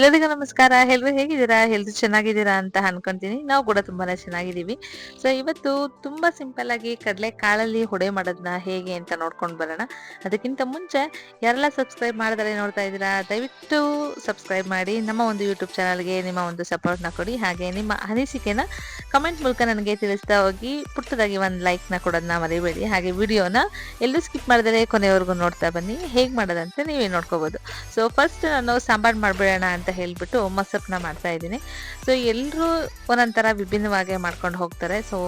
ಎಲ್ಲರಿಗೂ ನಮಸ್ಕಾರ. ಎಲ್ರು ಹೇಗಿದ್ದೀರಾ? ಎಲ್ರು ಚೆನ್ನಾಗಿದ್ದೀರಾ ಅಂತ ಅನ್ಕೊಂತೀನಿ. ನಾವು ಕೂಡ ತುಂಬಾನೇ ಚೆನ್ನಾಗಿದ್ದೀವಿ. ಸೊ ಇವತ್ತು ತುಂಬಾ ಸಿಂಪಲ್ ಆಗಿ ಕಡಲೆ ಕಾಳಲ್ಲಿ ಹೊಡೆ ಮಾಡೋದನ್ನ ಹೇಗೆ ಅಂತ ನೋಡ್ಕೊಂಡು ಬರೋಣ. ಅದಕ್ಕಿಂತ ಮುಂಚೆ ಯಾರೆಲ್ಲ ಸಬ್ಸ್ಕ್ರೈಬ್ ಮಾಡಿದ್ರೆ ನೋಡ್ತಾ ಇದ್ದೀರಾ, ದಯವಿಟ್ಟು ಸಬ್ಸ್ಕ್ರೈಬ್ ಮಾಡಿ. ನಮ್ಮ ಒಂದು ಯೂಟ್ಯೂಬ್ ಚಾನಲ್ಗೆ ನಿಮ್ಮ ಒಂದು ಸಪೋರ್ಟ್ನ ಕೊಡಿ. ಹಾಗೆ ನಿಮ್ಮ ಅನಿಸಿಕೆನ ಕಮೆಂಟ್ ಮೂಲಕ ನನಗೆ ತಿಳಿಸ್ತಾ ಹೋಗಿ, ಪುಟ್ಟದಾಗಿ ಒಂದು ಲೈಕ್ನ ಕೊಡೋದನ್ನ ಮರಿಬೇಡಿ. ಹಾಗೆ ವಿಡಿಯೋನ ಎಲ್ಲೂ ಸ್ಕಿಪ್ ಮಾಡಿದರೆ ಕೊನೆವರೆಗೂ ನೋಡ್ತಾ ಬನ್ನಿ. ಹೇಗೆ ಮಾಡೋದಂತ ನೀವೇ ನೋಡ್ಕೋಬೋದು. ಸೊ ಫಸ್ಟ್ ನಾನು ಸಾಂಬಾರು ಮಾಡಿಬಿಡೋಣ ಅಂತ ಹೇಳ್ಬಿಟ್ಟು ಮೊಸಪ್ಪನ್ನ ಮಾಡ್ತಾ ಇದ್ದೀನಿ. ಸೊ ಎಲ್ಲರೂ ಒಂದೊಂಥರ ವಿಭಿನ್ನವಾಗಿ ಮಾಡ್ಕೊಂಡು ಹೋಗ್ತಾರೆ. ಸೊ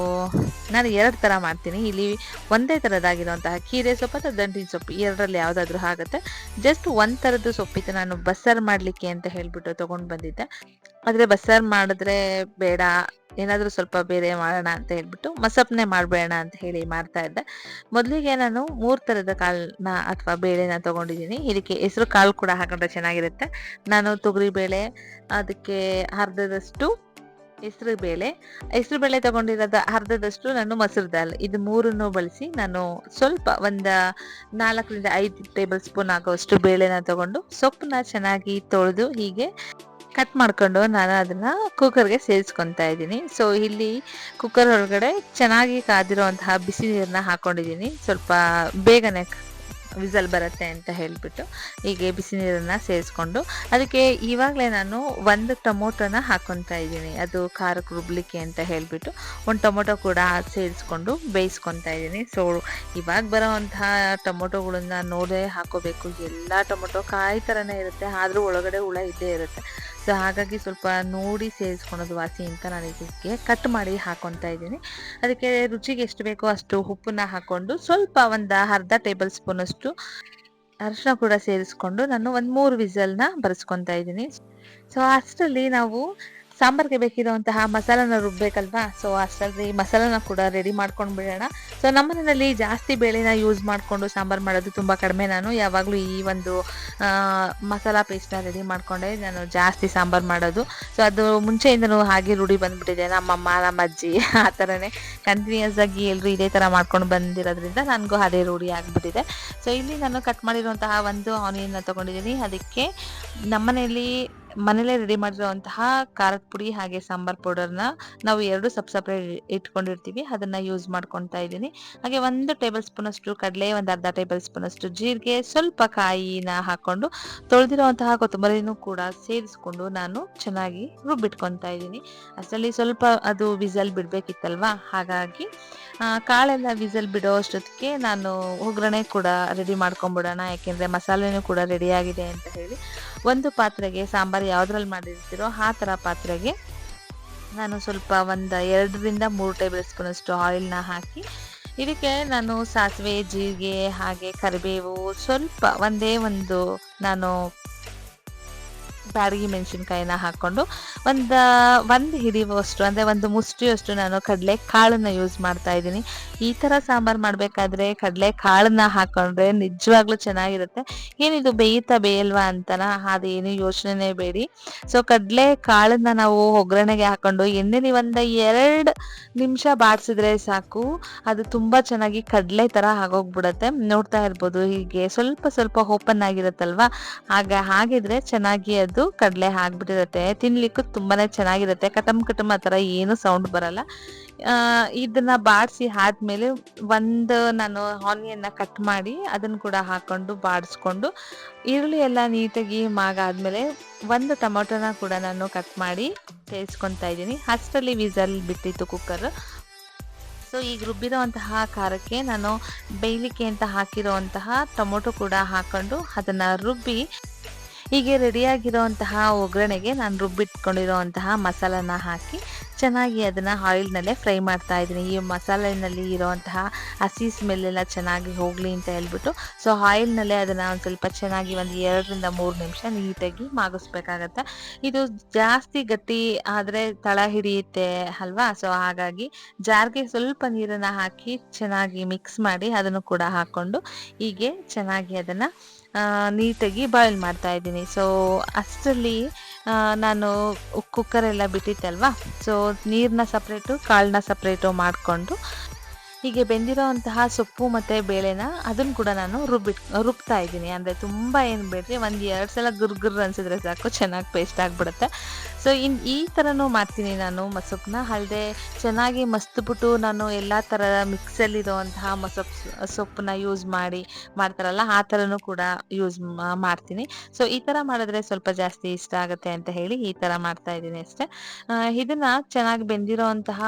ನಾನು ಎರಡು ಥರ ಮಾಡ್ತೀನಿ. ಇಲ್ಲಿ ಒಂದೇ ಥರದಾಗಿರುವಂತಹ ಕೀರೆ ಸೊಪ್ಪು ಅಥವಾ ದಂಟಿನ ಸೊಪ್ಪು ಎರಡರಲ್ಲಿ ಯಾವುದಾದ್ರೂ ಆಗುತ್ತೆ. ಜಸ್ಟ್ ಒಂದು ಥರದ್ದು ಸೊಪ್ಪಿತ್ತು ನಾನು ಬಸ್ಸಾರು ಮಾಡಲಿಕ್ಕೆ ಅಂತ ಹೇಳಿಬಿಟ್ಟು ತೊಗೊಂಡು ಬಂದಿದ್ದೆ. ಆದರೆ ಬಸ್ಸಾರು ಮಾಡಿದ್ರೆ ಬೇಡ. ಏನಾದರೂ ಸ್ವಲ್ಪ ಬೇರೆ ಮಾಡೋಣ ಅಂತ ಹೇಳ್ಬಿಟ್ಟು ಮಸಪ್ನೆ ಮಾಡಬೇಡ ಅಂತ ಹೇಳಿ ಮಾಡ್ತಾ ಇದ್ದೆ. ಮೊದಲಿಗೆ ನಾನು ಮೂರು ಥರದ ಕಾಳನ್ನ ಅಥವಾ ಬೇಳೆನ ತೊಗೊಂಡಿದ್ದೀನಿ. ಇದಕ್ಕೆ ಹೆಸರು ಕಾಳು ಕೂಡ ಹಾಕೊಂಡ್ರೆ ಚೆನ್ನಾಗಿರುತ್ತೆ. ನಾನು ತೊಗರಿ ಬೇಳೆ, ಅದಕ್ಕೆ ಅರ್ಧದಷ್ಟು ಹೆಸರು ಬೇಳೆ. ಹೆಸರು ಬೇಳೆ ತಗೊಂಡಿರೋದು ಅರ್ಧದಷ್ಟು ನಾನು ಮೊಸರು ದಾಲ್. ಇದು ಮೂರನ್ನು ಬಳಸಿ ನಾನು ಸ್ವಲ್ಪ ಒಂದು ನಾಲ್ಕರಿಂದ ಐದು ಟೇಬಲ್ ಸ್ಪೂನ್ ಆಗೋಷ್ಟು ಬೇಳೆನ ತಗೊಂಡು ಸೊಪ್ಪನ್ನ ಚೆನ್ನಾಗಿ ತೊಳೆದು ಹೀಗೆ ಕಟ್ ಮಾಡ್ಕೊಂಡು ನಾನು ಅದನ್ನು ಕುಕ್ಕರ್ಗೆ ಸೇರಿಸ್ಕೊತಾ ಇದ್ದೀನಿ. ಸೊ ಇಲ್ಲಿ ಕುಕ್ಕರ್ ಒಳಗಡೆ ಚೆನ್ನಾಗಿ ಕಾದಿರುವಂತಹ ಬಿಸಿ ನೀರನ್ನ ಹಾಕೊಂಡಿದ್ದೀನಿ. ಸ್ವಲ್ಪ ಬೇಗನೆ ವಿಸಲ್ ಬರುತ್ತೆ ಅಂತ ಹೇಳಿಬಿಟ್ಟು ಹೀಗೆ ಬಿಸಿ ನೀರನ್ನು ಸೇರಿಸ್ಕೊಂಡು, ಅದಕ್ಕೆ ಇವಾಗಲೇ ನಾನು ಒಂದು ಟೊಮೊಟೊನ ಹಾಕೊತಾ ಇದ್ದೀನಿ. ಅದು ಖಾರಕ್ಕೆ ರುಬ್ಲಿಕ್ಕೆ ಅಂತ ಹೇಳಿಬಿಟ್ಟು ಒಂದು ಟೊಮೊಟೊ ಕೂಡ ಸೇರಿಸ್ಕೊಂಡು ಬೇಯಿಸ್ಕೊತಾ ಇದ್ದೀನಿ. ಸೊ ಇವಾಗ ಬರೋವಂತಹ ಟೊಮೊಟೊಗಳನ್ನ ನೋಡೇ ಹಾಕೋಬೇಕು. ಎಲ್ಲ ಟೊಮೊಟೊ ಕಾಯಿ ಥರನೇ ಇರುತ್ತೆ, ಆದರೂ ಒಳಗಡೆ ಹುಳ ಇದ್ದೇ ಇರುತ್ತೆ. ಸೊ ಹಾಗಾಗಿ ಸ್ವಲ್ಪ ನೋಡಿ ಸೇರಿಸ್ಕೊಳೋದು ವಾಸಿ ಅಂತ ನಾನು ಇದಕ್ಕೆ ಕಟ್ ಮಾಡಿ ಹಾಕೊತಾ ಇದ್ದೀನಿ. ಅದಕ್ಕೆ ರುಚಿಗೆ ಎಷ್ಟು ಬೇಕೋ ಅಷ್ಟು ಉಪ್ಪನ್ನ ಹಾಕ್ಕೊಂಡು ಸ್ವಲ್ಪ ಒಂದು ಅರ್ಧ ಟೇಬಲ್ ಸ್ಪೂನ್ ಅಷ್ಟು ಅರಿಶಿನ ಕೂಡ ಸೇರಿಸ್ಕೊಂಡು ನಾನು ಒಂದು ಮೂರು ವಿಸಲ್ನ ಬರೆಸ್ಕೊತಾ ಇದ್ದೀನಿ. ಸೊ ಅಷ್ಟರಲ್ಲಿ ನಾವು ಸಾಂಬಾರ್ಗೆ ಬೇಕಿರುವಂತಹ ಮಸಾಲನ ರುಬ್ಬೇಕಲ್ವಾ? ಸೊ ಅಷ್ಟರಲ್ಲಿ ಮಸಾಲನ ಕೂಡ ರೆಡಿ ಮಾಡ್ಕೊಂಡು ಬಿಡೋಣ. ಸೊ ನಮ್ಮನೆಯಲ್ಲಿ ಜಾಸ್ತಿ ಬೇಳೆನ ಯೂಸ್ ಮಾಡಿಕೊಂಡು ಸಾಂಬಾರು ಮಾಡೋದು ತುಂಬ ಕಡಿಮೆ. ನಾನು ಯಾವಾಗಲೂ ಈ ಒಂದು ಮಸಾಲ ಪೇಸ್ಟ್ನ ರೆಡಿ ಮಾಡಿಕೊಂಡೆ. ನಾನು ಜಾಸ್ತಿ ಸಾಂಬಾರು ಮಾಡೋದು. ಸೊ ಅದು ಮುಂಚೆಯಿಂದನೂ ಹಾಗೆ ರೂಢಿ ಬಂದುಬಿಟ್ಟಿದೆ. ನಮ್ಮಮ್ಮ ನಮ್ಮ ಅಜ್ಜಿ ಆ ಥರನೇ ಕಂಟಿನ್ಯೂಸ್ ಆಗಿ ಎಲ್ಲರೂ ಇದೇ ಥರ ಮಾಡ್ಕೊಂಡು ಬಂದಿರೋದ್ರಿಂದ ನನಗೂ ಅದೇ ರೂಢಿ ಆಗಿಬಿಟ್ಟಿದೆ. ಸೊ ಇಲ್ಲಿ ನಾನು ಕಟ್ ಮಾಡಿರುವಂತಹ ಒಂದು ಆನಿಯನ್ನ ತೊಗೊಂಡಿದ್ದೀನಿ. ಅದಕ್ಕೆ ನಮ್ಮನೆಯಲ್ಲಿ ಮನೇಲೆ ರೆಡಿ ಮಾಡಿರುವಂತಹ ಖಾರದ ಪುಡಿ ಹಾಗೆ ಸಾಂಬಾರ್ ಪೌಡರ್ನ ನಾವು ಎರಡು ಸಪ್ ಸಪ್ರೇಟ್ ಇಟ್ಕೊಂಡಿರ್ತೀವಿ. ಅದನ್ನ ಯೂಸ್ ಮಾಡ್ಕೊತಾ ಇದ್ದೀನಿ. ಹಾಗೆ ಒಂದು ಟೇಬಲ್ ಸ್ಪೂನ್ ಅಷ್ಟು ಕಡಲೆ, ಒಂದು ಅರ್ಧ ಟೇಬಲ್ ಸ್ಪೂನ್ ಅಷ್ಟು ಜೀರಿಗೆ, ಸ್ವಲ್ಪ ಕಾಯಿನ ಹಾಕೊಂಡು ತೊಳೆದಿರುವಂತಹ ಕೊತ್ತಂಬರಿನೂ ಕೂಡ ಸೇರಿಸ್ಕೊಂಡು ನಾನು ಚೆನ್ನಾಗಿ ರುಬ್ಬಿಟ್ಕೊತಾ ಇದ್ದೀನಿ. ಅಷ್ಟರಲ್ಲಿ ಸ್ವಲ್ಪ ಅದು ವಿಸಲ್ ಬಿಡ್ಬೇಕಿತ್ತಲ್ವಾ? ಹಾಗಾಗಿ ಕಾಳೆಲ್ಲ ವಿಸಲ್ ಬಿಡೋ ಅಷ್ಟೊತ್ತಿಗೆ ನಾನು ಒಗ್ಗರಣೆ ಕೂಡ ರೆಡಿ ಮಾಡ್ಕೊಂಬಿಡೋಣ. ಯಾಕೆಂದರೆ ಮಸಾಲೆನೂ ಕೂಡ ರೆಡಿ ಆಗಿದೆ ಅಂತ ಹೇಳಿ. ಒಂದು ಪಾತ್ರೆಗೆ ಸಾಂಬಾರು ಯಾವುದ್ರಲ್ಲಿ ಮಾಡಿರ್ತೀರೋ ಆ ಥರ ಪಾತ್ರೆಗೆ ನಾನು ಸ್ವಲ್ಪ ಒಂದು ಎರಡರಿಂದ ಮೂರು ಟೇಬಲ್ ಸ್ಪೂನ್ ಅಷ್ಟು ಆಯಿಲ್ನ ಹಾಕಿ ಇದಕ್ಕೆ ನಾನು ಸಾಸಿವೆ, ಜೀರಿಗೆ ಹಾಗೆ ಕರಿಬೇವು ಸ್ವಲ್ಪ ಒಂದೇ ಒಂದು ನಾನು ಬ್ಯಾಡಗಿ ಮೆಣಸಿನ್ಕಾಯಿನ ಹಾಕ್ಕೊಂಡು ಒಂದು ಒಂದು ಹಿಡಿಯುವಷ್ಟು, ಅಂದರೆ ಒಂದು ಮುಷ್ಟಿಯಷ್ಟು ನಾನು ಕಡಲೆ ಕಾಳನ್ನ ಯೂಸ್ ಮಾಡ್ತಾ ಇದ್ದೀನಿ. ಈ ಥರ ಸಾಂಬಾರು ಮಾಡಬೇಕಾದ್ರೆ ಕಡಲೆ ಕಾಳನ್ನ ಹಾಕೊಂಡ್ರೆ ನಿಜವಾಗ್ಲೂ ಚೆನ್ನಾಗಿರುತ್ತೆ. ಏನಿದು ಬೇಯುತ್ತಾ ಬೇಯಲ್ವಾ ಅಂತನ ಅದೇನು ಯೋಚನೆ ಬೇಡಿ. ಸೊ ಕಡಲೆ ಕಾಳನ್ನ ನಾವು ಒಗ್ಗರಣೆಗೆ ಹಾಕೊಂಡು ಎಣ್ಣೆಲಿ ಒಂದು ಎರಡು ನಿಮಿಷ ಬಾಡಿಸಿದ್ರೆ ಸಾಕು. ಅದು ತುಂಬ ಚೆನ್ನಾಗಿ ಕಡಲೆ ಥರ ಆಗೋಗ್ಬಿಡತ್ತೆ. ನೋಡ್ತಾ ಇರ್ಬೋದು ಹೀಗೆ. ಸ್ವಲ್ಪ ಸ್ವಲ್ಪ ಓಪನ್ ಆಗಿರುತ್ತಲ್ವಾ? ಆಗ, ಹಾಗಿದ್ರೆ ಚೆನ್ನಾಗಿ ಅದು ಕಡಲೆ ಹಾಕ್ಬಿಟ್ಟಿರುತ್ತೆ. ತಿನ್ಲಿಕ್ಕೂ ತುಂಬಾನೇ ಚೆನ್ನಾಗಿರುತ್ತೆ. ಕಟಮ್ ಕಟಮ್ ಆ ಥರ ಏನು ಸೌಂಡ್ ಬರಲ್ಲ. ಇದನ್ನ ಬಾಡಿಸಿ ಆದ್ಮೇಲೆ ಒಂದು ನಾನು ಆನಿಯನ್ನ ಕಟ್ ಮಾಡಿ ಅದನ್ನು ಕೂಡ ಹಾಕೊಂಡು ಬಾಡಿಸ್ಕೊಂಡು ಈರುಳ್ಳಿ ಎಲ್ಲ ನೀಟಾಗಿ ಮಾಗಾದ್ಮೇಲೆ ಒಂದು ಟೊಮೊಟೊನ ಕೂಡ ನಾನು ಕಟ್ ಮಾಡಿ ಸೇರಿಸ್ಕೊತಾ ಇದ್ದೀನಿ. ಅಷ್ಟರಲ್ಲಿ ವಿಸಲ್ ಬಿಟ್ಟಿತ್ತು ಕುಕ್ಕರ್ ಸೊ ಈಗ ರುಬ್ಬಿರೋಂತಹ ಖಾರಕ್ಕೆ ನಾನು ಬೇಯಲಿಕ್ಕೆ ಅಂತ ಹಾಕಿರೋವಂತಹ ಟೊಮೊಟೊ ಕೂಡ ಹಾಕೊಂಡು ಅದನ್ನು ರುಬ್ಬಿ ಹೀಗೆ ರೆಡಿಯಾಗಿರೋಂತಹ ಒಗ್ಗರಣೆಗೆ ನಾನು ರುಬ್ಬಿಟ್ಕೊಂಡಿರೋಂತಹ ಮಸಾಲನ ಹಾಕಿ ಚೆನ್ನಾಗಿ ಅದನ್ನು ಆಯಿಲ್ನಲ್ಲೇ ಫ್ರೈ ಮಾಡ್ತಾ ಇದ್ದೀನಿ. ಈ ಮಸಾಲೆನಲ್ಲಿ ಇರೋವಂತಹ ಹಸಿ ಸ್ಮೆಲ್ಲೆಲ್ಲ ಚೆನ್ನಾಗಿ ಹೋಗಲಿ ಅಂತ ಹೇಳ್ಬಿಟ್ಟು ಸೊ ಆಯಿಲ್ನಲ್ಲೇ ಅದನ್ನು ಒಂದು ಸ್ವಲ್ಪ ಚೆನ್ನಾಗಿ ಒಂದು ಎರಡರಿಂದ ಮೂರು ನಿಮಿಷ ನೀಟಾಗಿ ಮಾಗಿಸ್ಬೇಕಾಗತ್ತೆ. ಇದು ಜಾಸ್ತಿ ಗಟ್ಟಿ ಆದರೆ ತಳ ಹಿಡಿಯುತ್ತೆ ಅಲ್ವಾ? ಸೊ ಹಾಗಾಗಿ ಜಾರ್ಗೆ ಸ್ವಲ್ಪ ನೀರನ್ನು ಹಾಕಿ ಚೆನ್ನಾಗಿ ಮಿಕ್ಸ್ ಮಾಡಿ ಅದನ್ನು ಕೂಡ ಹಾಕ್ಕೊಂಡು ಹೀಗೆ ಚೆನ್ನಾಗಿ ಅದನ್ನು ನೀಟಾಗಿ ಬಾಯ್ಲ್ ಮಾಡ್ತಾ ಇದ್ದೀನಿ. ಸೊ ಅಷ್ಟರಲ್ಲಿ ನಾನು ಕುಕ್ಕರೆಲ್ಲ ಬಿಟ್ಟಿತ್ತಲ್ವಾ? ಸೊ ನೀರನ್ನ ಸಪ್ರೇಟು ಕಾಳನ್ನ ಸಪ್ರೇಟು ಮಾಡಿಕೊಂಡು, ಹೀಗೆ ಬೆಂದಿರೋವಂತಹ ಸೊಪ್ಪು ಮತ್ತು ಬೇಳೆನ ಅದನ್ನು ಕೂಡ ನಾನು ರುಬ್ಬಿಟ್, ರುಬ್ತಾ ಇದ್ದೀನಿ. ಅಂದರೆ ತುಂಬ ಏನು ಬೇಡ್ರಿ, ಒಂದು ಎರಡು ಸಲ ಗುರ್ಗುರ್ ಗುರ್ ಅನ್ಸಿದ್ರೆ ಸಾಕು, ಚೆನ್ನಾಗಿ ಪೇಸ್ಟ್ ಆಗಿಬಿಡುತ್ತೆ. ಸೊ ಇನ್ ಈ ಥರನೂ ಮಾಡ್ತೀನಿ ನಾನು ಮಸೊಪ್ಪನ್ನ ಅಲ್ಲದೆ ಚೆನ್ನಾಗಿ ಮಸ್ತ್ಬಿಟ್ಟು ನಾನು ಎಲ್ಲ ಥರದ ಮಿಕ್ಸಲ್ಲಿರುವಂತಹ ಮೊಸಪ್ ಸೊಪ್ಪನ್ನ ಯೂಸ್ ಮಾಡಿ ಮಾಡ್ತಾರಲ್ಲ, ಆ ಥರನೂ ಕೂಡ ಯೂಸ್ ಮಾಡ್ತೀನಿ. ಸೊ ಈ ಥರ ಮಾಡಿದ್ರೆ ಸ್ವಲ್ಪ ಜಾಸ್ತಿ ಇಷ್ಟ ಆಗುತ್ತೆ ಅಂತ ಹೇಳಿ ಈ ಥರ ಮಾಡ್ತಾ ಇದ್ದೀನಿ ಅಷ್ಟೇ. ಇದನ್ನ ಚೆನ್ನಾಗಿ ಬೆಂದಿರೋಂತಹ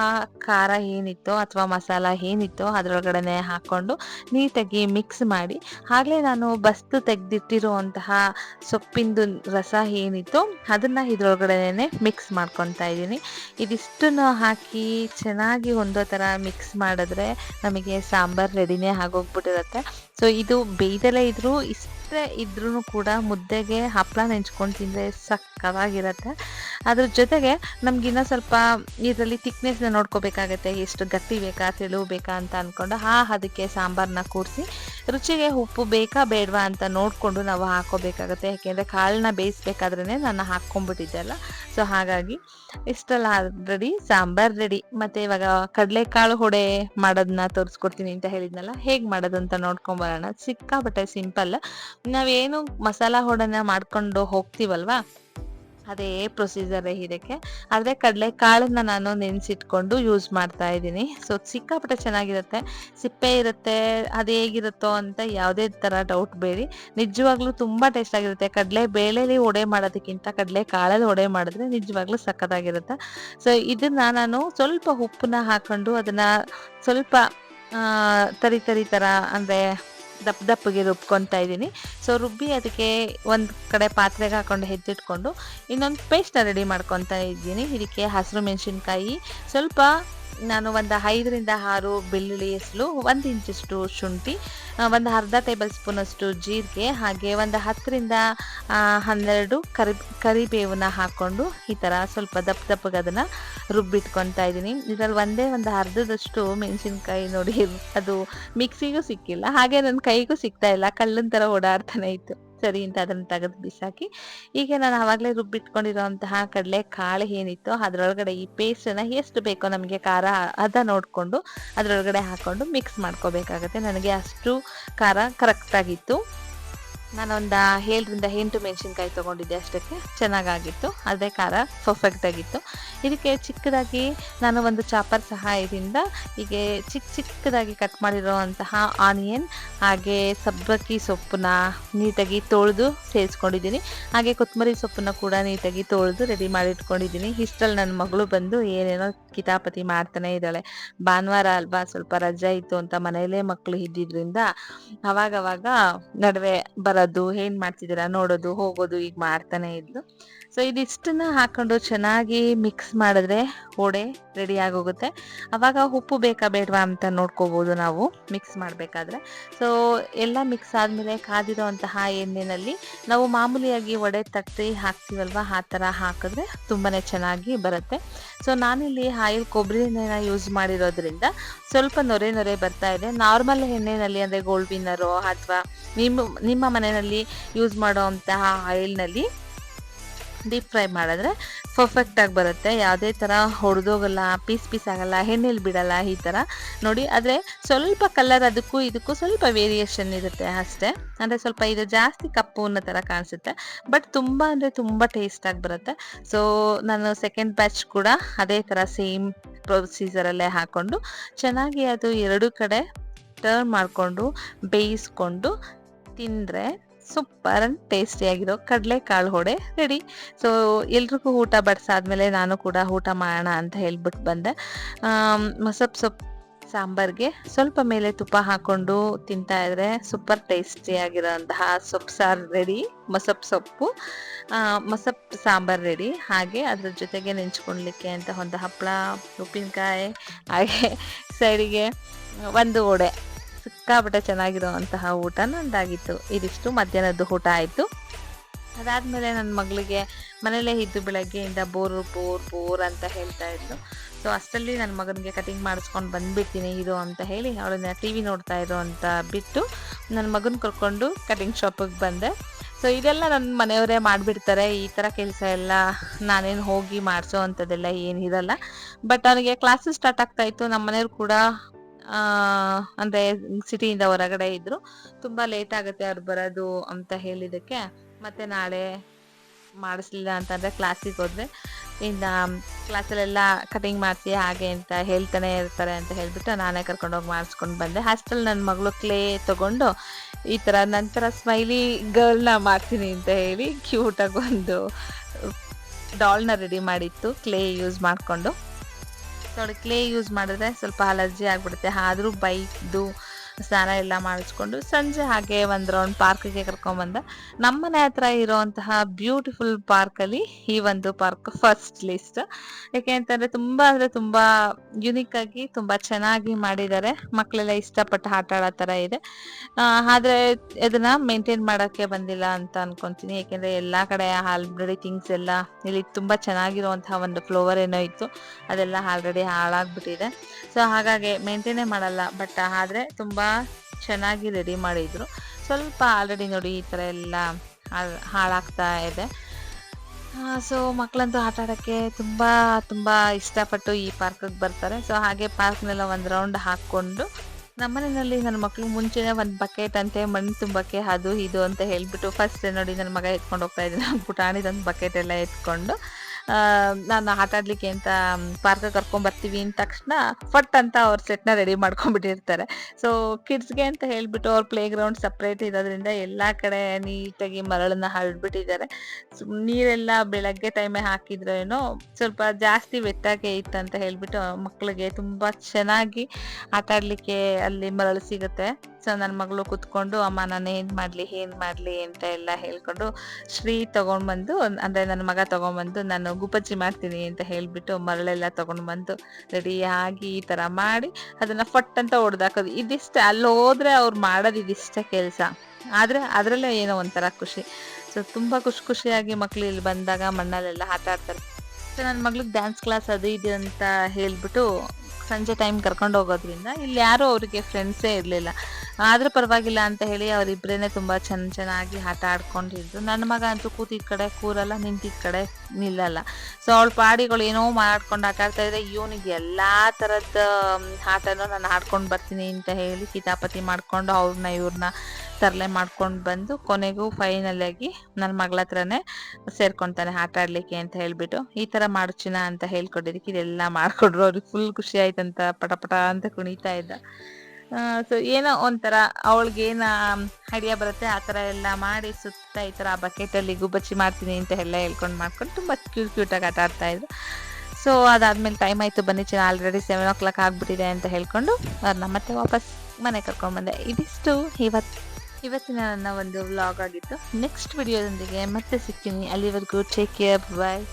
ಖಾರ ಏನಿತ್ತೋ ಅಥವಾ ಮಸಾಲ ಏನಿತ್ತೋ ಅದರೊಳಗಡೆ ಹಾಕೊಂಡು ನೀಟಾಗಿ ಮಿಕ್ಸ್ ಮಾಡಿ, ಆಗಲೇ ನಾನು ಬಸ್ತು ತೆಗೆದಿಟ್ಟಿರುವಂತಹ ಸೊಪ್ಪಿಂದು ರಸ ಏನಿತ್ತು ಅದನ್ನ ಇದ್ರೊಳಗಡೆನೆ ಮಿಕ್ಸ್ ಮಾಡ್ಕೊತಾ ಇದ್ದೀನಿ. ಇದಿಷ್ಟನ್ನು ಹಾಕಿ ಚೆನ್ನಾಗಿ ಹೊಂದೋ ಥರ ಮಿಕ್ಸ್ ಮಾಡಿದ್ರೆ ನಮಗೆ ಸಾಂಬಾರ್ ರೆಡಿನೇ ಆಗೋಗ್ಬಿಟ್ಟಿರತ್ತೆ. ಸೊ ಇದು ಬೇಯ್ದಲೇ ಇದ್ರೂ ಇಷ್ಟೇ ಇದ್ರೂ ಕೂಡ ಮುದ್ದೆಗೆ ಹಪ್ಪಳ ನೆಂಚ್ಕೊಂಡು ತಿಂದರೆ ಸಕ್ಕದಾಗಿರತ್ತೆ ಅದ್ರ ಜೊತೆಗೆ ನಮ್ಗಿನ್ನ ಸ್ವಲ್ಪ ಇದರಲ್ಲಿ ತಿಕ್ನೆಸ್ನ ನೋಡ್ಕೋಬೇಕಾಗತ್ತೆ. ಎಷ್ಟು ಗಟ್ಟಿ ಬೇಕಾ ತೆಳು ಬೇಕಾ ಅಂತ ಅಂದ್ಕೊಂಡು ಆ ಅದಕ್ಕೆ ಸಾಂಬಾರನ್ನ ಕೂರಿಸಿ ರುಚಿಗೆ ಉಪ್ಪು ಬೇಕಾ, ಬೇಡವಾ ಅಂತ ನೋಡಿಕೊಂಡು ನಾವು ಹಾಕೋಬೇಕಾಗತ್ತೆ. ಯಾಕೆಂದರೆ ಕಾಳನ್ನ ಬೇಯಿಸ್ಬೇಕಾದ್ರೇ ನಾನು ಹಾಕ್ಕೊಂಡ್ಬಿಟ್ಟಿದ್ದೆ ಅಲ್ಲ. ಸೊ ಹಾಗಾಗಿ ಇಷ್ಟೆಲ್ಲ ರೆಡಿ ಸಾಂಬಾರ್ ರೆಡಿ ಮತ್ತು ಇವಾಗ ಕಡಲೆಕಾಳು ಹೊಡೆ ಮಾಡೋದನ್ನ ತೋರಿಸ್ಕೊಡ್ತೀನಿ ಅಂತ ಹೇಳಿದ್ನಲ್ಲ, ಹೇಗೆ ಮಾಡೋದು ಅಂತ ನೋಡ್ಕೊಂಬರೋಣ ಸಿಕ್ಕಾಬಟ್ಟೆ ಸಿಂಪಲ್. ನಾವೇನು ಮಸಾಲ ಹೊಡನ ಮಾಡ್ಕೊಂಡು ಹೋಗ್ತೀವಲ್ವಾ? ಅದೇ ಪ್ರೊಸೀಜರ್ ಇದಕ್ಕೆ. ಆದರೆ ಕಡಲೆ ಕಾಳನ್ನ ನಾನು ನೆನೆಸಿಟ್ಕೊಂಡು ಯೂಸ್ ಮಾಡ್ತಾ ಇದ್ದೀನಿ. ಸೊ, ಸಿಕ್ಕಾಪಟ್ಟೆ ಚೆನ್ನಾಗಿರುತ್ತೆ. ಸಿಪ್ಪೆ ಇರುತ್ತೆ, ಅದು ಹೇಗಿರುತ್ತೋ ಅಂತ ಯಾವುದೇ ಥರ ಡೌಟ್ ಬೇಡಿ. ನಿಜವಾಗ್ಲೂ ತುಂಬ ಟೇಸ್ಟ್ ಆಗಿರುತ್ತೆ. ಕಡಲೆ ಬೇಳೆಲಿ ಒಡೆ ಮಾಡೋದಕ್ಕಿಂತ ಕಡಲೆ ಕಾಳಲ್ಲಿ ಒಡೆ ಮಾಡಿದ್ರೆ ನಿಜವಾಗ್ಲೂ ಸಖತ್ತಾಗಿರುತ್ತೆ. ಸೊ, ಇದನ್ನ ನಾನು ಸ್ವಲ್ಪ ಉಪ್ಪನ್ನ ಹಾಕೊಂಡು ಅದನ್ನ ಸ್ವಲ್ಪ ತರಿ ತರಿ ಥರ ಅಂದರೆ ದಪ್ಪ ದಪ್ಪಗೆ ರುಬ್ಕೊತಾ ಇದ್ದೀನಿ. ಸೊ ರುಬ್ಬಿ ಅದಕ್ಕೆ ಒಂದು ಕಡೆ ಪಾತ್ರೆಗೆ ಹಾಕೊಂಡು ಹೆಜ್ಜಿಟ್ಕೊಂಡು ಇನ್ನೊಂದು ಪೇಸ್ಟ್ನ ರೆಡಿ ಮಾಡ್ಕೊತಾ ಇದ್ದೀನಿ. ಇದಕ್ಕೆ ಹಸಿರು ಮೆಣಸಿನ್ಕಾಯಿ, ಸ್ವಲ್ಪ ನಾನು ಒಂದು ಐದರಿಂದ ಆರು ಬೆಳ್ಳುಳ್ಳಿ ಹೆಸಲು ಒಂದು ಇಂಚಷ್ಟು ಶುಂಠಿ ಒಂದು ಅರ್ಧ ಟೇಬಲ್ ಸ್ಪೂನಷ್ಟು ಜೀರಿಗೆ, ಹಾಗೆ ಒಂದು ಹತ್ತರಿಂದ ಹನ್ನೆರಡು ಕರಿ, ಕರಿಬೇವನ್ನ ಹಾಕ್ಕೊಂಡು ಈ ಥರ ಸ್ವಲ್ಪ ದಪ್ಪ ದಪ್ಪಗೆ ಅದನ್ನು ರುಬ್ಬಿಟ್ಕೊತಾ ಇದ್ದೀನಿ. ಇದರಲ್ಲಿ ಒಂದೇ ಒಂದು ಅರ್ಧದಷ್ಟು ಮೆಣಸಿನ್ಕಾಯಿ ನೋಡಿ, ಅದು ಮಿಕ್ಸಿಗೂ ಸಿಕ್ಕಿಲ್ಲ, ಹಾಗೆ ನನ್ನ ಕೈಗೂ ಸಿಗ್ತಾ ಇಲ್ಲ, ಕಳ್ಳನ ಥರ ಓಡಾಡ್ತಾನೆ ಇತ್ತು. ಸರಿ ಅಂತ ಅದನ್ನ ತೆಗೆದು ಬಿಸಾಕಿ, ಈಗ ನಾನು ಆವಾಗಲೇ ರುಬ್ಬಿಟ್ಕೊಂಡಿರೋಂತಹ ಕಡಲೆ ಕಾಳು ಏನಿತ್ತು ಅದರೊಳಗಡೆ ಈ ಪೇಸ್ಟನ್ನ ಎಷ್ಟು ಬೇಕೋ ನಮಗೆ ಖಾರ ಅದ ನೋಡಿಕೊಂಡು ಅದರೊಳಗಡೆ ಹಾಕ್ಕೊಂಡು ಮಿಕ್ಸ್ ಮಾಡ್ಕೋಬೇಕಾಗತ್ತೆ. ನನಗೆ ಅಷ್ಟು ಖಾರ ಕರೆಕ್ಟಾಗಿತ್ತು ನಾನೊಂದು ಏಳರಿಂದ ಎಂಟು ಮೆಣಸಿನ್ಕಾಯಿ ತೊಗೊಂಡಿದ್ದೆ ಅಷ್ಟಕ್ಕೆ. ಚೆನ್ನಾಗಾಗಿತ್ತು. ಅದೇ ಖಾರ ಪರ್ಫೆಕ್ಟ್ ಆಗಿತ್ತು. ಇದಕ್ಕೆ ಚಿಕ್ಕದಾಗಿ ನಾನು ಒಂದು ಚಾಪರ್ ಸಹಾಯದಿಂದ ಹೀಗೆ ಚಿಕ್ಕ ಚಿಕ್ಕದಾಗಿ ಕಟ್ ಮಾಡಿರೋವಂತಹ ಆನಿಯನ್ ಹಾಗೆ ಸಬ್ಬಕ್ಕಿ ಸೊಪ್ಪನ್ನ ನೀಟಾಗಿ ತೊಳೆದು ಸೇರಿಸ್ಕೊಂಡಿದ್ದೀನಿ. ಹಾಗೆ ಕೊತ್ತಂಬರಿ ಸೊಪ್ಪನ್ನ ಕೂಡ ನೀಟಾಗಿ ತೊಳೆದು ರೆಡಿ ಮಾಡಿ ಇಟ್ಕೊಂಡಿದ್ದೀನಿ ಇಷ್ಟರಲ್ಲಿ ನನ್ನ ಮಗಳು ಬಂದು ಏನೇನೋ ಕಿತಾಪತಿ ಮಾಡ್ತಾನೆ ಇದ್ದಾಳೆ. ಭಾನುವಾರ ಅಲ್ವಾ ಸ್ವಲ್ಪ ರಜೆ ಇತ್ತು ಅಂತ ಮನೆಯಲ್ಲೇ ಮಕ್ಕಳು ಇದ್ದಿದ್ರಿಂದ ಅವಾಗವಾಗ ನಡುವೆ ಬರೋದು ಏನ್ ಮಾಡ್ತಿದ್ದೀರಾ? ನೋಡೋದು ಹೋಗೋದು ಈಗ ಮಾಡ್ತಾನೆ ಇದ್ಲು. ಸೊ ಇದಿಷ್ಟನ್ನ ಹಾಕೊಂಡು ಚೆನ್ನಾಗಿ ಮಿಕ್ಸ್ ಮಾಡಿದ್ರೆ ವಡೆ ರೆಡಿ ಆಗೋಗುತ್ತೆ. ಅವಾಗ ಉಪ್ಪು ಬೇಕಾ ಬೇಡವಾ ಅಂತ ನೋಡ್ಕೋಬೋದು ನಾವು ಮಿಕ್ಸ್ ಮಾಡಬೇಕಾದ್ರೆ. ಸೊ ಎಲ್ಲ ಮಿಕ್ಸ್ ಆದಮೇಲೆ ಕಾದಿರೋಂತಹ ಎಣ್ಣೆನಲ್ಲಿ ನಾವು ಮಾಮೂಲಿಯಾಗಿ ವಡೆ ತಟ್ಟಿ ಹಾಕ್ತೀವಲ್ವ, ಆ ಥರ ಹಾಕಿದ್ರೆ ತುಂಬಾ ಚೆನ್ನಾಗಿ ಬರುತ್ತೆ. ಸೊ ನಾನಿಲ್ಲಿ ಆಯಿಲ್ ಕೊಬ್ಬರಿ ಎಣ್ಣೆನ ಯೂಸ್ ಮಾಡಿರೋದ್ರಿಂದ ಸ್ವಲ್ಪ ನೊರೆ ನೊರೆ ಬರ್ತಾ ಇದೆ. ನಾರ್ಮಲ್ ಎಣ್ಣೆನಲ್ಲಿ ಅಂದರೆ ಗೋಲ್ಡ್ ವಿನ್ನರು ಅಥವಾ ನಿಮ್ಮ ನಿಮ್ಮ ಮನೆಯಲ್ಲಿ ಯೂಸ್ ಮಾಡೋವಂತಹ ಆಯಿಲ್ನಲ್ಲಿ ಡೀಪ್ ಫ್ರೈ ಮಾಡಿದ್ರೆ ಪರ್ಫೆಕ್ಟ್ ಆಗಿ ಬರುತ್ತೆ. ಯಾವುದೇ ಥರ ಹೊಡೆದೋಗಲ್ಲ ಪೀಸ್ ಪೀಸ್ ಆಗಲ್ಲ, ಎಣ್ಣೆಲಿ ಬಿಡಲ್ಲ ಈ ಥರ ನೋಡಿ, ಆದರೆ ಸ್ವಲ್ಪ ಕಲರ್ ಅದಕ್ಕೂ ಇದಕ್ಕೂ ಸ್ವಲ್ಪ ವೇರಿಯೇಷನ್ ಇರುತ್ತೆ ಅಷ್ಟೇ. ಅಂದರೆ ಸ್ವಲ್ಪ ಇದು ಜಾಸ್ತಿ ಕಪ್ಪು ಅನ್ನೋ ಥರ ಕಾಣಿಸುತ್ತೆ. ಬಟ್ ತುಂಬ ಅಂದರೆ ತುಂಬ ಟೇಸ್ಟಾಗಿ ಬರುತ್ತೆ. ಸೊ ನಾನು ಸೆಕೆಂಡ್ ಬ್ಯಾಚ್ ಕೂಡ ಅದೇ ಥರ ಸೇಮ್ ಪ್ರೊಸೀಜರಲ್ಲೇ ಹಾಕ್ಕೊಂಡು ಚೆನ್ನಾಗಿ ಅದು ಎರಡು ಕಡೆ ಟರ್ನ್ ಮಾಡಿಕೊಂಡು, ಬೇಯಿಸ್ಕೊಂಡು ತಿಂದರೆ ಸೂಪರ್ ಅಂಡ್ ಕಡಲೆ ಕಡಲೆಕಾಳು ಹೊಡೆ ರೆಡಿ ಸೊ ಎಲ್ರಿಗೂ ಊಟ ಬಡಿಸಾದ್ಮೇಲೆ ನಾನು ಕೂಡ ಊಟ ಮಾಡೋಣ ಅಂತ ಹೇಳ್ಬಿಟ್ಟು ಬಂದೆ. ಮಸಪ್ ಸೊಪ್ಪು ಸಾಂಬಾರ್ಗೆ ಸ್ವಲ್ಪ ಮೇಲೆ ತುಪ್ಪ ಹಾಕೊಂಡು ತಿಂತಾ ಇದ್ರೆ ಸೂಪರ್ ಟೇಸ್ಟಿಯಾಗಿರೋಂತಹ ಸೊಪ್ಪು ಸಾರು ರೆಡಿ ಮಸಪ್ ಸೊಪ್ಪು ಮೊಸಪ್ ಮಸಪ್ ಸಾಂಬಾರ್ ರೆಡಿ ಹಾಗೆ ಅದ್ರ ಜೊತೆಗೆ ನೆಂಚ್ಕೊಳ್ಲಿಕ್ಕೆ ಅಂತ ಒಂದು ಹಪ್ಪಳ ಉಪ್ಪಿನಕಾಯಿ, ಹಾಗೆ ಸೈಡಿಗೆ ಒಂದು ವಡೆ. ಸಿಕ್ಕಾಪಟ್ಟೆ ಚೆನ್ನಾಗಿರುವಂತಹ ಊಟ ನಂದಾಗಿತ್ತು. ಇದಿಷ್ಟು ಮಧ್ಯಾಹ್ನದ್ದು ಊಟ ಆಯಿತು. ಅದಾದಮೇಲೆ ನನ್ನ ಮಗಳಿಗೆ ಮನೇಲೇ ಇದ್ದು ಬೆಳಗ್ಗೆಯಿಂದ ಬೋರ್ ಬೋರ್ ಬೋರ್ ಅಂತ ಹೇಳ್ತಾ ಇದ್ಲು. ಸೊ ಅಷ್ಟರಲ್ಲಿ ನನ್ನ ಮಗನಿಗೆ ಕಟಿಂಗ್ ಮಾಡಿಸ್ಕೊಂಡು ಬಂದ್ಬಿಡ್ತೀನಿ ಇದು ಅಂತ ಹೇಳಿ ಅವಳನ್ನ ಟಿ ವಿ ನೋಡ್ತಾ ಇರೋ ಅಂತ ಬಿಟ್ಟು ನನ್ನ ಮಗನ ಕರ್ಕೊಂಡು ಕಟಿಂಗ್ ಶಾಪಿಗೆ ಬಂದೆ. ಸೊ ಇದೆಲ್ಲ ನನ್ನ ಮನೆಯವರೇ ಮಾಡಿಬಿಡ್ತಾರೆ. ಈ ಥರ ಕೆಲಸ ಎಲ್ಲ ನಾನೇನು ಹೋಗಿ ಮಾಡಿಸೋ ಅಂಥದ್ದೆಲ್ಲ ಏನಿರಲ್ಲ. ಬಟ್ ಅವನಿಗೆ ಕ್ಲಾಸಸ್ ಸ್ಟಾರ್ಟ್ ಆಗ್ತಾಯಿತ್ತು ನಮ್ಮ ಮನೆಯವ್ರು ಕೂಡ ಅಂದ್ರೆ ಸಿಟಿಯಿಂದ ಹೊರಗಡೆ ಇದ್ರು. ತುಂಬಾ ಲೇಟ್ ಆಗುತ್ತೆ ಅವ್ರು ಬರೋದು ಅಂತ ಹೇಳಿದಕ್ಕೆ ಮತ್ತೆ ನಾಳೆ ಮಾಡಿಸ್ಲಿಲ್ಲ ಅಂತಂದ್ರೆ ಕ್ಲಾಸಿಗೆ ಹೋದ್ರೆ ಇನ್ನ ಕ್ಲಾಸಲ್ಲೆಲ್ಲ ಕಟಿಂಗ್ ಮಾಡಿಸಿ ಹಾಗೆ ಅಂತ ಹೇಳ್ತಾನೆ ಇರ್ತಾರೆ ಅಂತ ಹೇಳ್ಬಿಟ್ಟು ನಾನೇ ಕರ್ಕೊಂಡೋಗಿ ಮಾಡಿಸ್ಕೊಂಡು ಬಂದೆ. ಹಾಸ್ಟೆಲ್ ನನ್ನ ಮಗಳು ಕ್ಲೇ ತಗೊಂಡು ಈ ಥರ ನಂತರ ಸ್ಮೈಲಿ ಗರ್ಲ್ನ ಮಾಡ್ತೀನಿ ಅಂತ ಹೇಳಿ ಕ್ಯೂಟಾಗಿ ಒಂದು ಡಾಲ್ನ ರೆಡಿ ಮಾಡಿತ್ತು ಕ್ಲೇ ಯೂಸ್ ಮಾಡಿಕೊಂಡು. ನೋಡಿ ಕ್ಲೇ ಯೂಸ್ ಮಾಡಿದ್ರೆ ಸ್ವಲ್ಪ ಅಲರ್ಜಿ ಆಗ್ಬಿಡುತ್ತೆ. ಆದರೂ ಬೈಕ್ದು ಸ್ನಾನ ಎಲ್ಲ ಮಾಡಿಸ್ಕೊಂಡು ಸಂಜೆ ಹಾಗೆ ಒಂದು ರೌಂಡ್ ಪಾರ್ಕ್ಗೆ ಕರ್ಕೊಂಡ್ಬಂದ ನಮ್ಮ ಮನೆ ಹತ್ರ ಇರುವಂತಹ ಬ್ಯೂಟಿಫುಲ್ ಪಾರ್ಕಲ್ಲಿ ಈ ಒಂದು ಪಾರ್ಕ್ ಫಸ್ಟ್ ಲಿಸ್ಟ್ ಯಾಕೆ ಅಂತಂದ್ರೆ ತುಂಬಾ ಅಂದ್ರೆ ತುಂಬಾ ಯುನಿಕ್ ಆಗಿ ತುಂಬಾ ಚೆನ್ನಾಗಿ ಮಾಡಿದ್ದಾರೆ. ಮಕ್ಕಳೆಲ್ಲ ಇಷ್ಟಪಟ್ಟು ಆಟ ಆಡೋ ತರ ಇದೆ. ಆದ್ರೆ ಇದನ್ನ ಮೇಂಟೈನ್ ಮಾಡೋಕೆ ಬಂದಿಲ್ಲ ಅಂತ ಅನ್ಕೊಂತೀನಿ. ಯಾಕೆಂದ್ರೆ ಎಲ್ಲಾ ಕಡೆ ಆಲ್ರೆಡಿ ಥಿಂಗ್ಸ್ ಎಲ್ಲ ಇಲ್ಲಿ ತುಂಬಾ ಚೆನ್ನಾಗಿರುವಂತಹ ಒಂದು ಫ್ಲೋವರ್ ಏನೋ ಇತ್ತು. ಅದೆಲ್ಲ ಆಲ್ರೆಡಿ ಹಾಳಾಗ್ಬಿಟ್ಟಿದೆ. ಸೊ ಹಾಗಾಗಿ ಮೇಂಟೈನೇ ಮಾಡಲ್ಲ. ಬಟ್ ಆದ್ರೆ ತುಂಬಾ ಚೆನ್ನಾಗಿ ರೆಡಿ ಮಾಡಿದ್ರು. ಸ್ವಲ್ಪ ಆಲ್ರೆಡಿ ನೋಡಿ ಈ ತರ ಎಲ್ಲ ಹಾಳ್- ಹಾಳಾಗ್ತಾ ಇದೆ. ಸೊ ಮಕ್ಕಳಂತೂ ಆಟ ಆಡೋಕ್ಕೆ ತುಂಬ ತುಂಬ ಇಷ್ಟಪಟ್ಟು ಈ ಪಾರ್ಕಿಗೆ ಬರ್ತಾರೆ. ಸೊ ಹಾಗೆ ಪಾರ್ಕ್ನೆಲ್ಲ ಒಂದು ರೌಂಡ್ ಹಾಕ್ಕೊಂಡು ನಮ್ಮನೆಯಲ್ಲಿ ನನ್ನ ಮಕ್ಳು ಮುಂಚೆನೇ ಒಂದು ಬಕೆಟ್ ಅಂತೆ, ಮಣ್ಣು ತುಂಬಕ್ಕೆ ಅದು, ಇದು ಅಂತ ಹೇಳ್ಬಿಟ್ಟು ಫಸ್ಟ್ ನೋಡಿ ನನ್ನ ಮಗ ಎತ್ಕೊಂಡು ಹೋಗ್ತಾ ಇದ್ದೀನಿ. ಪುಟಾಣಿದೊಂದು ಬಕೆಟ್ ಎಲ್ಲ ಎತ್ಕೊಂಡು ನಾನು ಆಟಾಡ್ಲಿಕ್ಕೆ ಅಂತ ಪಾರ್ಕ್ ಕರ್ಕೊಂಡ್ ಬರ್ತೀವಿ ಅಂದ ತಕ್ಷಣ ಫಟ್ ಅಂತ ಅವ್ರ ಸೆಟ್ನ ರೆಡಿ ಮಾಡ್ಕೊಂಡ್ಬಿಟ್ಟಿರ್ತಾರೆ. ಸೊ ಕಿಡ್ಸ್ಗೆ ಅಂತ ಹೇಳ್ಬಿಟ್ಟು ಅವ್ರ ಪ್ಲೇ ಗ್ರೌಂಡ್ ಸಪ್ರೇಟ್ ಇರೋದ್ರಿಂದ ಎಲ್ಲಾ ಕಡೆ ನೀಟಾಗಿ ಮರಳನ್ನ ಹರಡ್ಬಿಟ್ಟಿದ್ದಾರೆ. ನೀರೆಲ್ಲ ಬೆಳಗ್ಗೆ ಟೈಮೇ ಹಾಕಿದ್ರೇನೋ ಸ್ವಲ್ಪ ಜಾಸ್ತಿ ವೆತ್ತಾಗೆ ಇತ್ತು ಅಂತ ಹೇಳ್ಬಿಟ್ಟು ಮಕ್ಕಳಿಗೆ ತುಂಬಾ ಚೆನ್ನಾಗಿ ಆಟ ಆಡ್ಲಿಕ್ಕೆ ಅಲ್ಲಿ ಮರಳು ಸಿಗುತ್ತೆ. ಸೊ ನನ್ನ ಮಗಳು ಕುತ್ಕೊಂಡು, ಅಮ್ಮ, ನಾನು ಏನ್ ಮಾಡ್ಲಿ ಏನ್ ಮಾಡ್ಲಿ? ಅಂತ ಎಲ್ಲ ಹೇಳ್ಕೊಂಡು ಶ್ರೀ ತಗೊಂಡ್ಬಂದು, ಅಂದ್ರೆ ನನ್ನ ಮಗ ತಗೊಂಡ್ಬಂದು ನಾನು ಗುಪ್ಪಚ್ಚಿ ಮಾಡ್ತೀನಿ ಅಂತ ಹೇಳ್ಬಿಟ್ಟು ಮರಳೆಲ್ಲ ತಗೊಂಡು ಬಂದು ಆಗಿ ಈ ತರ ಮಾಡಿ ಅದನ್ನ ಫಟ್ ಅಂತ ಹೊಡೆದಾಕೋದು ಇದಿಷ್ಟ ಅಲ್ಲಿ ಹೋದ್ರೆ ಅವ್ರು ಮಾಡೋದು ಇದಿಷ್ಟ ಕೆಲಸ. ಆದ್ರೆ ಅದ್ರಲ್ಲೇ ಏನೋ ಒಂಥರ ಖುಷಿ. ಸೊ ತುಂಬಾ ಖುಷಿ ಖುಷಿಯಾಗಿ ಮಕ್ಳು ಇಲ್ಲಿ ಬಂದಾಗ ಮಣ್ಣಲ್ಲೆಲ್ಲ ಆಟ ಆಡ್ತಾರೆ. ಸೊ ನನ್ನ ಮಗ್ಳಿಗೆ ಡ್ಯಾನ್ಸ್ ಕ್ಲಾಸ್ ಅದು ಇದೆ ಅಂತ ಹೇಳ್ಬಿಟ್ಟು ಸಂಜೆ ಟೈಮ್ ಕರ್ಕೊಂಡು ಹೋಗೋದ್ರಿಂದ ಇಲ್ಲಿ ಯಾರು ಅವರಿಗೆ ಫ್ರೆಂಡ್ಸೇ ಇರಲಿಲ್ಲ. ಆದ್ರೂ ಪರವಾಗಿಲ್ಲ ಅಂತ ಹೇಳಿ ಅವರಿಬ್ರೇನೆ ತುಂಬಾ ಚೆನ್ನ ಚೆನ್ನಾಗಿ ಆಟ ಆಡ್ಕೊಂಡಿದ್ರು. ನನ್ನ ಮಗ ಅಂತೂ ಕೂತಿದ ಕಡೆ ಕೂರಲ್ಲ ನಿಂತಿದ ಕಡೆ ನಿಲ್ಲಲ್ಲ. ಸೊ ಅವಳ ಪಾಡಿಗಳು ಏನೋ ಮಾಡ್ಕೊಂಡು ಆಟ ಆಡ್ತಾ ಇದ್ರೆ ಇವನಿಗೆ ಎಲ್ಲಾ ತರದ ಮ್, ಆಟನೂ ನಾನು ಆಡ್ಕೊಂಡು ಬರ್ತೀನಿ ಅಂತ ಹೇಳಿ ಕಿತಾಪತಿ ಮಾಡ್ಕೊಂಡು ಅವ್ರನ್ನ ಇವ್ರನ್ನ ತರಲೆ ಮಾಡ್ಕೊಂಡು ಬಂದು ಕೊನೆಗೂ ಫೈನಲ್ ಆಗಿ ನನ್ನ ಮಗಳ ಹತ್ರನೇ ಸೇರ್ಕೊಂತಾನೆ ಆಟ ಆಡ್ಲಿಕ್ಕೆ ಅಂತ ಹೇಳ್ಬಿಟ್ಟು. ಈ ತರ ಮಾಡ್ಚಿನ ಅಂತ ಹೇಳ್ಕೊಟ್ಟಿದ್ದಕ್ಕೆ ಇದೆಲ್ಲ ಮಾಡ್ಕೊಡ್ರು. ಅವ್ರಿಗೆ ಫುಲ್ ಖುಷಿ ಆಯ್ತಂತ ಪಟ ಪಟ ಅಂತ ಕುಣಿತಾ ಇದ್ದ. ಸೊ ಏನೋ ಒಂಥರ ಅವಳಿಗೆ ಏನ ಐಡಿಯಾ ಬರುತ್ತೆ, ಆ ಥರ ಎಲ್ಲ ಮಾಡಿ ಸುತ್ತ ಈ ಥರ ಬಕೆಟಲ್ಲಿ ಗುಬ್ಬಚ್ಚಿ ಮಾಡ್ತೀನಿ ಅಂತ ಎಲ್ಲ ಹೇಳ್ಕೊಂಡು ಮಾಡ್ಕೊಂಡು ತುಂಬಾ ಕ್ಯೂಟ್ ಕ್ಯೂಟಾಗಿ ಆಟ ಆಡ್ತಾ ಇದ್ರು. ಸೊ ಅದಾದ್ಮೇಲೆ ಟೈಮ್ ಆಯಿತು ಬನ್ನಿ ಚೆನ್ನ ಆಲ್ರೆಡಿ ಸೆವೆನ್ ಓ ಕ್ಲಾಕ್ ಆಗಿಬಿಟ್ಟಿದೆ ಅಂತ ಹೇಳ್ಕೊಂಡು ಅವ್ರನ್ನ ಮತ್ತೆ ವಾಪಸ್ ಮನೆ ಕರ್ಕೊಂಡು ಬಂದೆ. ಇದಿಷ್ಟು ಇವತ್ತು ಇವತ್ತಿನ ನನ್ನ ಒಂದು ವ್ಲಾಗ್ ಆಗಿತ್ತು. ನೆಕ್ಸ್ಟ್ ವಿಡಿಯೋದೊಂದಿಗೆ ಮತ್ತೆ ಸಿಗ್ತೀನಿ. ಅಲ್ಲಿವರೆಗೂ ಟೇಕ್ ಕೇರ್ ಬಾಯ್